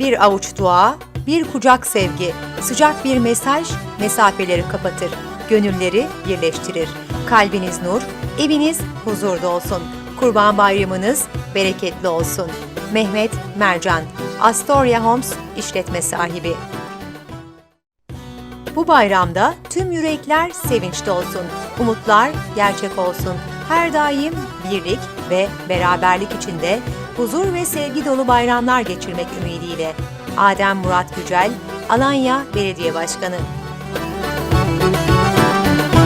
Bir avuç dua, bir kucak sevgi, sıcak bir mesaj mesafeleri kapatır, gönülleri birleştirir. Kalbiniz nur, eviniz huzurda olsun. Kurban Bayramınız bereketli olsun. Mehmet Mercan, Astoria Homes işletme sahibi. Bu bayramda tüm yürekler sevinçli olsun, umutlar gerçek olsun. Her daim birlik ve beraberlik içinde huzur ve sevgi dolu bayramlar geçirmek ümidiyle. Adem Murat Gücel, Alanya Belediye Başkanı.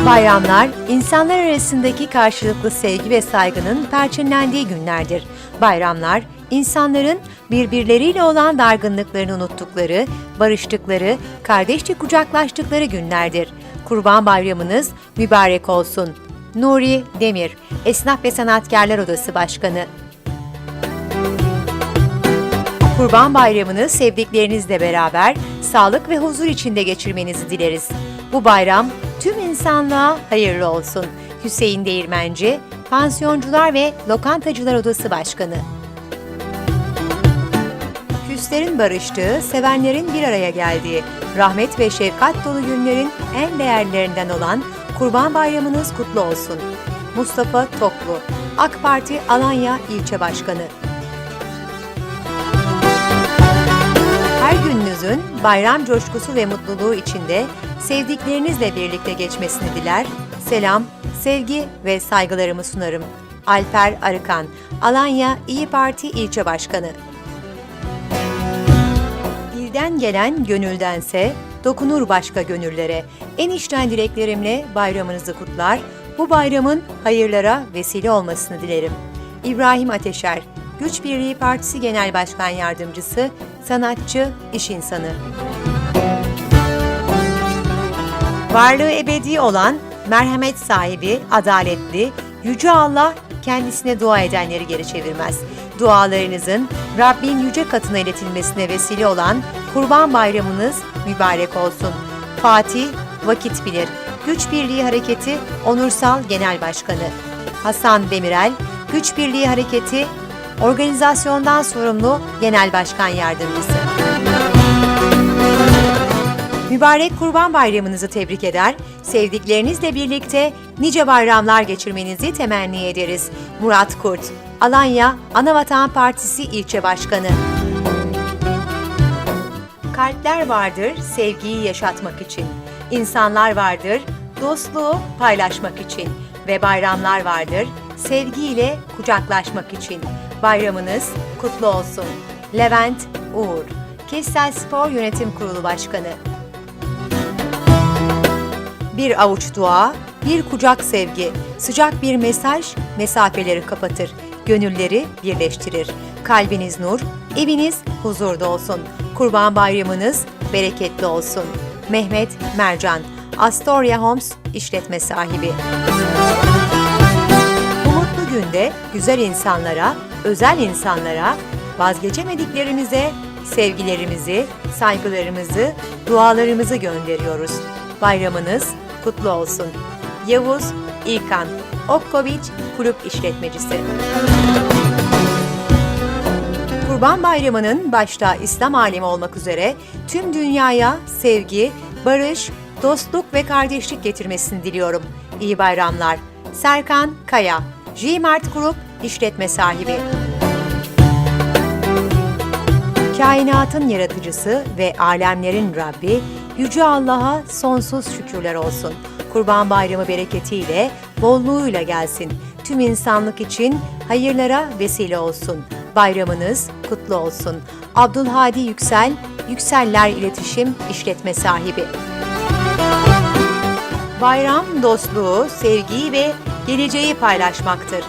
Bayramlar, insanlar arasındaki karşılıklı sevgi ve saygının perçinlendiği günlerdir. Bayramlar, insanların birbirleriyle olan dargınlıklarını unuttukları, barıştıkları, kardeşçe kucaklaştıkları günlerdir. Kurban Bayramınız mübarek olsun. Nuri Demir, Esnaf ve Sanatkarlar Odası Başkanı. Kurban Bayramını sevdiklerinizle beraber sağlık ve huzur içinde geçirmenizi dileriz. Bu bayram tüm insanlığa hayırlı olsun. Hüseyin Değirmenci, Pansiyoncular ve Lokantacılar Odası Başkanı. Küslerin barıştığı, sevenlerin bir araya geldiği, rahmet ve şefkat dolu günlerin en değerlilerinden olan Kurban Bayramınız kutlu olsun. Mustafa Toklu, AK Parti Alanya İlçe Başkanı. Gününüzün bayram coşkusu ve mutluluğu içinde sevdiklerinizle birlikte geçmesini diler, selam, sevgi ve saygılarımı sunarım. Alper Arıkan, Alanya İyi Parti İlçe Başkanı. Dilden gelen gönüldense dokunur başka gönüllere. En içten dileklerimle bayramınızı kutlar, bu bayramın hayırlara vesile olmasını dilerim. İbrahim Ateşer, Güç Birliği Partisi Genel Başkan Yardımcısı, sanatçı, iş insanı. Varlığı ebedi olan, merhamet sahibi, adaletli, Yüce Allah kendisine dua edenleri geri çevirmez. Dualarınızın Rabbin yüce katına iletilmesine vesile olan Kurban Bayramınız mübarek olsun. Fatih Vakit Bilir, Güç Birliği Hareketi Onursal Genel Başkanı. Hasan Demirel, Güç Birliği Hareketi Organizasyondan sorumlu Genel Başkan Yardımcısı. Mübarek Kurban Bayramınızı tebrik eder, sevdiklerinizle birlikte nice bayramlar geçirmenizi temenni ederiz. Murat Kurt, Alanya Anavatan Partisi İlçe Başkanı. Kalpler vardır sevgiyi yaşatmak için. İnsanlar vardır dostluğu paylaşmak için. Ve bayramlar vardır sevgiyle kucaklaşmak için. Bayramınız kutlu olsun. Levent Uğur, Kessel Spor Yönetim Kurulu Başkanı. Bir avuç dua, bir kucak sevgi, sıcak bir mesaj mesafeleri kapatır, gönülleri birleştirir. Kalbiniz nur, eviniz huzurda olsun. Kurban Bayramınız bereketli olsun. Mehmet Mercan, Astoria Homes işletme sahibi. Bu mutlu günde güzel insanlara, özel insanlara, vazgeçemediklerimize sevgilerimizi, saygılarımızı, dualarımızı gönderiyoruz. Bayramınız kutlu olsun. Yavuz İlkan, Okkoviç Kulüp İşletmecisi. Kurban Bayramı'nın başta İslam alemi olmak üzere tüm dünyaya sevgi, barış, dostluk ve kardeşlik getirmesini diliyorum. İyi bayramlar. Serkan Kaya, J-Mart Grup işletme sahibi. Kainatın yaratıcısı ve alemlerin Rabbi, Yüce Allah'a sonsuz şükürler olsun. Kurban Bayramı bereketiyle, bolluğuyla gelsin. Tüm insanlık için hayırlara vesile olsun. Bayramınız kutlu olsun. Abdülhadi Yüksel, Yükseller İletişim İşletme Sahibi. Bayram dostluğu, sevgiyi ve geleceği paylaşmaktır.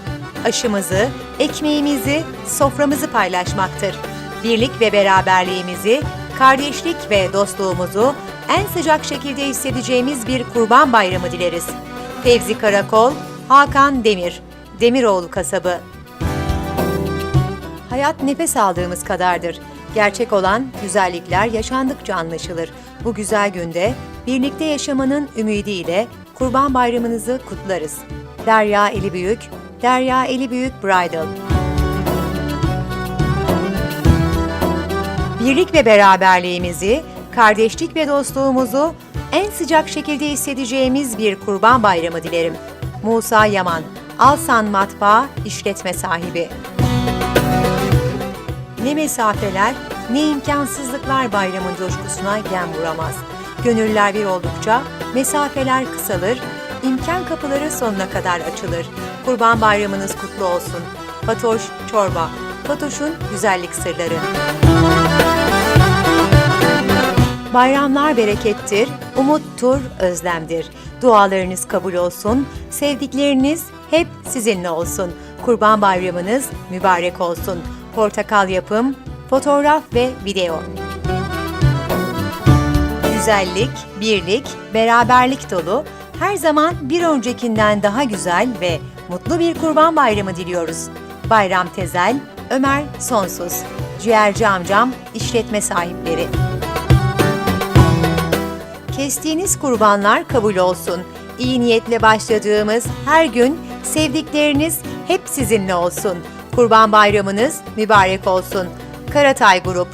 Aşımızı, ekmeğimizi, soframızı paylaşmaktır. Birlik ve beraberliğimizi, kardeşlik ve dostluğumuzu en sıcak şekilde hissedeceğimiz bir kurban bayramı dileriz. Fevzi Karakol, Hakan Demir, Demiroğlu kasabı. Hayat nefes aldığımız kadardır. Gerçek olan güzellikler yaşandıkça anlaşılır. Bu güzel günde birlikte yaşamanın ümidiyle Kurban Bayramınızı kutlarız. Derya Eli Büyük, Derya Eli Büyük Bridal. Birlik ve beraberliğimizi, kardeşlik ve dostluğumuzu en sıcak şekilde hissedeceğimiz bir kurban bayramı dilerim. Musa Yaman, Alsan Matbaa işletme sahibi. Ne mesafeler, ne imkansızlıklar bayramın coşkusuna gem vuramaz. Gönüller bir oldukça mesafeler kısalır, imkan kapıları sonuna kadar açılır. Kurban bayramınız kutlu olsun. Fatoş Çorba, Fatoş'un güzellik sırları. Bayramlar berekettir, umuttur, özlemdir. Dualarınız kabul olsun, sevdikleriniz hep sizinle olsun. Kurban bayramınız mübarek olsun. Portakal yapım, fotoğraf ve video. Güzellik, birlik, beraberlik dolu, her zaman bir öncekinden daha güzel ve mutlu bir kurban bayramı diliyoruz. Bayram Tezel, Ömer Sonsuz, Ciğerci Amcam, işletme sahipleri. Kestiğiniz kurbanlar kabul olsun. İyi niyetle başladığımız her gün sevdikleriniz hep sizinle olsun. Kurban bayramınız mübarek olsun. Karatay Grup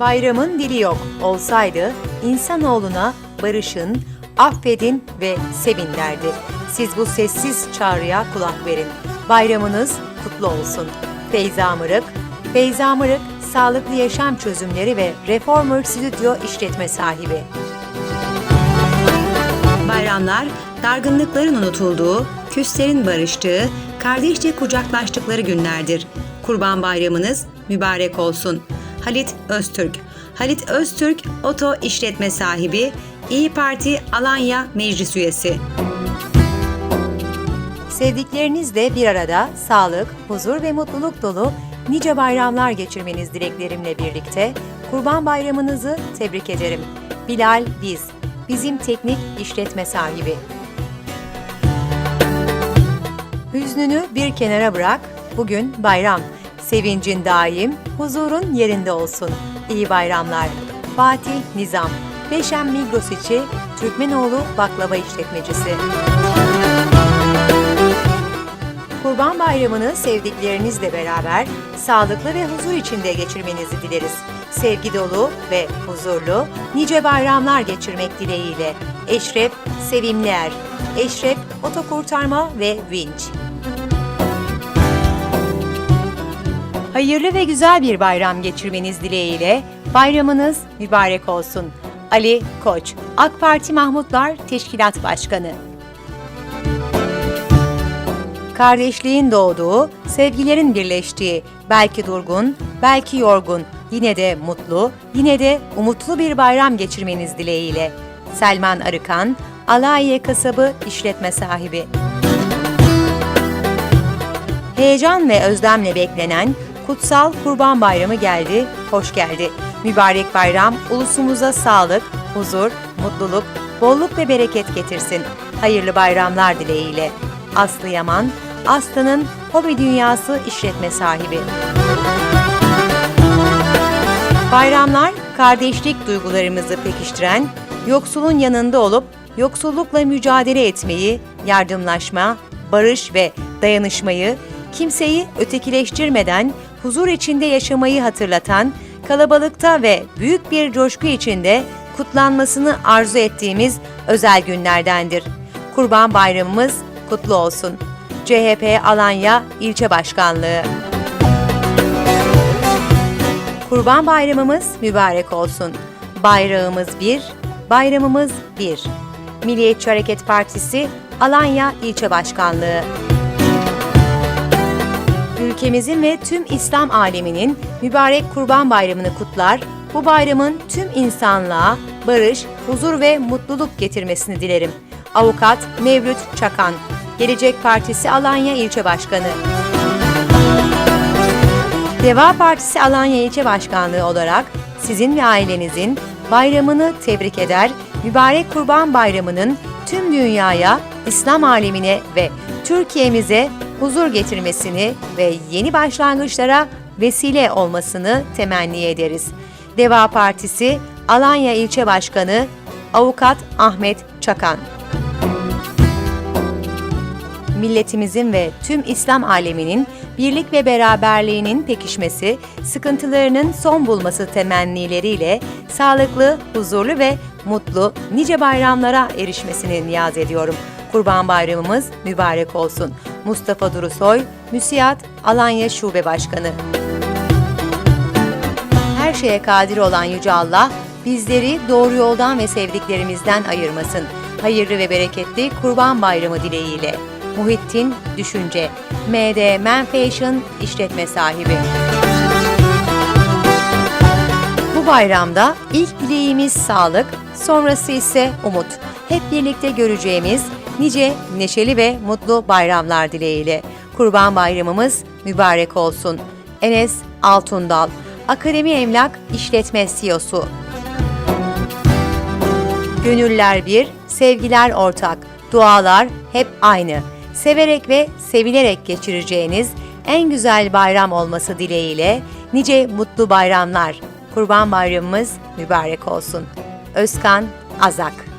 Bayramın dili yok olsaydı insanoğluna barışın, affedin ve sevin derdi. Siz bu sessiz çağrıya kulak verin. Bayramınız kutlu olsun. Feyza Mırık, Feyza Mırık, sağlıklı yaşam çözümleri ve Reformer Stüdyo işletme sahibi. Bayramlar, dargınlıkların unutulduğu, küslerin barıştığı, kardeşçe kucaklaştıkları günlerdir. Kurban Bayramınız mübarek olsun. Halit Öztürk Halit Öztürk, oto işletme sahibi, İyi Parti Alanya Meclis Üyesi. Sevdiklerinizle bir arada sağlık, huzur ve mutluluk dolu nice bayramlar geçirmeniz dileklerimle birlikte Kurban Bayramınızı tebrik ederim. Bilal Biz, bizim teknik işletme sahibi. Hüznünü bir kenara bırak, bugün bayram. Sevincin daim, huzurun yerinde olsun. İyi bayramlar. Fatih Nizam, Beşem Migros içi Türkmenoğlu Baklava İşletmecisi. Kurban Bayramı'nı sevdiklerinizle beraber sağlıklı ve huzur içinde geçirmenizi dileriz. Sevgi dolu ve huzurlu nice bayramlar geçirmek dileğiyle. Eşref Sevimlier, Eşref Otokurtarma ve Vinç. Hayırlı ve güzel bir bayram geçirmeniz dileğiyle bayramınız mübarek olsun. Ali Koç, AK Parti Mahmutlar Teşkilat Başkanı. Kardeşliğin doğduğu, sevgilerin birleştiği, belki durgun, belki yorgun, yine de mutlu, yine de umutlu bir bayram geçirmeniz dileğiyle. Selman Arıkan, Alayiye Kasabı işletme sahibi. Heyecan ve özlemle beklenen Kutsal Kurban Bayramı geldi, hoş geldi. Mübarek bayram ulusumuza sağlık, huzur, mutluluk, bolluk ve bereket getirsin. Hayırlı bayramlar dileğiyle. Aslı Yaman, Aslı'nın Hobi Dünyası işletme sahibi. Bayramlar, kardeşlik duygularımızı pekiştiren, yoksulun yanında olup yoksullukla mücadele etmeyi, yardımlaşma, barış ve dayanışmayı, kimseyi ötekileştirmeden huzur içinde yaşamayı hatırlatan, kalabalıkta ve büyük bir coşku içinde kutlanmasını arzu ettiğimiz özel günlerdendir. Kurban Bayramımız kutlu olsun. CHP Alanya İlçe Başkanlığı Kurban Bayramımız mübarek olsun. Bayrağımız bir, bayramımız bir. Milliyetçi Hareket Partisi Alanya İlçe Başkanlığı ülkemizin ve tüm İslam aleminin mübarek Kurban Bayramı'nı kutlar, bu bayramın tüm insanlığa barış, huzur ve mutluluk getirmesini dilerim. Avukat Mevlüt Çakan, Gelecek Partisi Alanya İlçe Başkanı. Deva Partisi Alanya İlçe Başkanlığı olarak sizin ve ailenizin bayramını tebrik eder, mübarek Kurban Bayramı'nın tüm dünyaya, İslam alemine ve Türkiye'mize huzur getirmesini ve yeni başlangıçlara vesile olmasını temenni ederiz. Deva Partisi Alanya İlçe Başkanı Avukat Ahmet Çakan milletimizin ve tüm İslam aleminin birlik ve beraberliğinin pekişmesi, sıkıntılarının son bulması temennileriyle sağlıklı, huzurlu ve mutlu nice bayramlara erişmesini niyaz ediyorum. Kurban Bayramımız mübarek olsun. Mustafa Durusoy, Müsiyat Alanya Şube Başkanı. Her şeye kadir olan Yüce Allah, bizleri doğru yoldan ve sevdiklerimizden ayırmasın. Hayırlı ve bereketli Kurban Bayramı dileğiyle. Muhittin Düşünce, MD Man Fashion işletme sahibi. Bu bayramda ilk dileğimiz sağlık, sonrası ise umut. Hep birlikte göreceğimiz nice neşeli ve mutlu bayramlar dileğiyle. Kurban Bayramımız mübarek olsun. Enes Altundal, Akademi Emlak İşletme CEO'su. Gönüller bir, sevgiler ortak, dualar hep aynı. Severek ve sevilerek geçireceğiniz en güzel bayram olması dileğiyle nice mutlu bayramlar. Kurban Bayramımız mübarek olsun. Özkan Azak